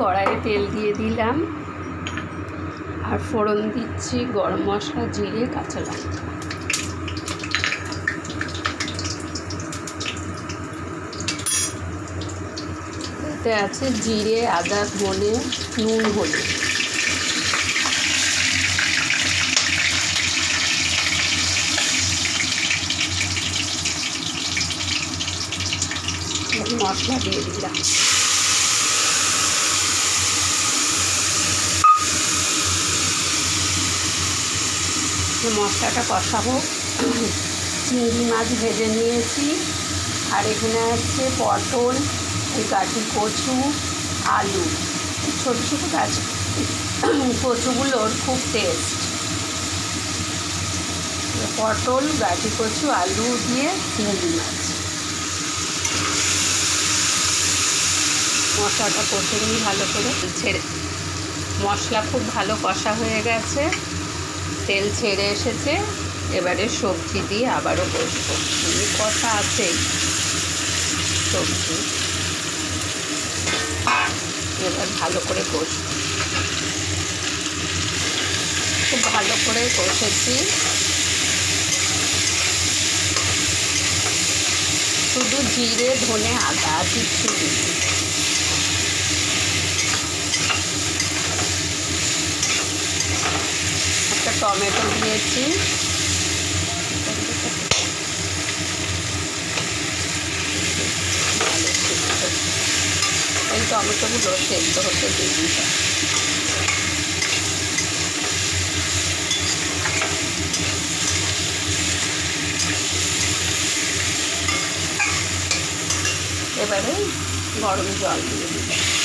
কড়াইয়ে তেল দিয়ে দিলাম। আর ফোড়ন দিচ্ছি গরম মশলা, জিরে, কাঁচা লঙ্কা। এতে আছে জিরে, আদা, ধনে, নুন, হলুদ। মশলা দিয়ে দিলাম। মশলাটা কষাবো। চিংড়ি মাছ ভেজে নিয়েছি। আর এখানে আছে পটল, এই গাঠি কচু, আলু। ছোটো ছোটো গাছ, কচুগুলোর খুব টেস্ট পটল গাঠি কচু, আলু দিয়ে চিংড়ি মাছ। মশলাটা কষে নিই ভালো করে। ছেড়ে মশলা খুব ভালো কষা হয়ে গেছে। তেল ছেড়ে এসেছে। এবারে সবজি দিয়ে আবারও কষবো এমনি কষা আছে। সবজি। এবার ভালো করে কষবো। খুব ভালো করে কষেছি। শুধু জিরে, ধনে, আদা দিই টমেটো দিয়েছি। এই টমেটোগুলো সেদ্ধ হতে দিই। এবারে গরম জল দিয়ে দিলাম।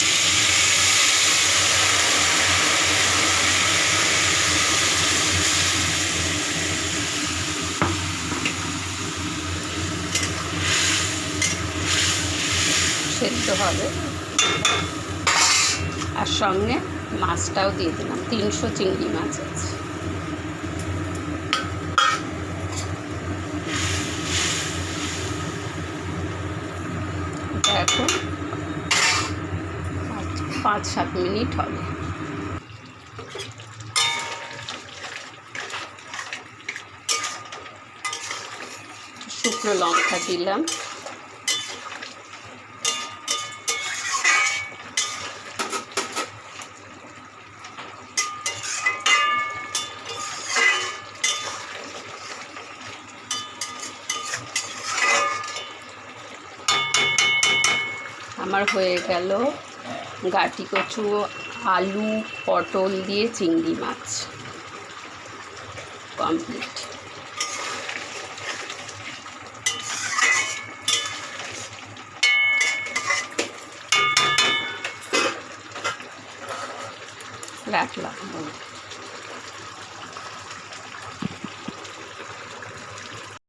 সেদ্ধ হবে। আর সঙ্গে মাছটাও দিয়ে দিলাম। তিনশো চিংড়ি মাছ আছে। এখন পাঁচ সাত মিনিট হবে। শুকনো লঙ্কা দিলাম। আমার হয়ে গেল গাটি কচু আলু পটল দিয়ে চিংড়ি মাছ। কমপ্লিট রাখলাম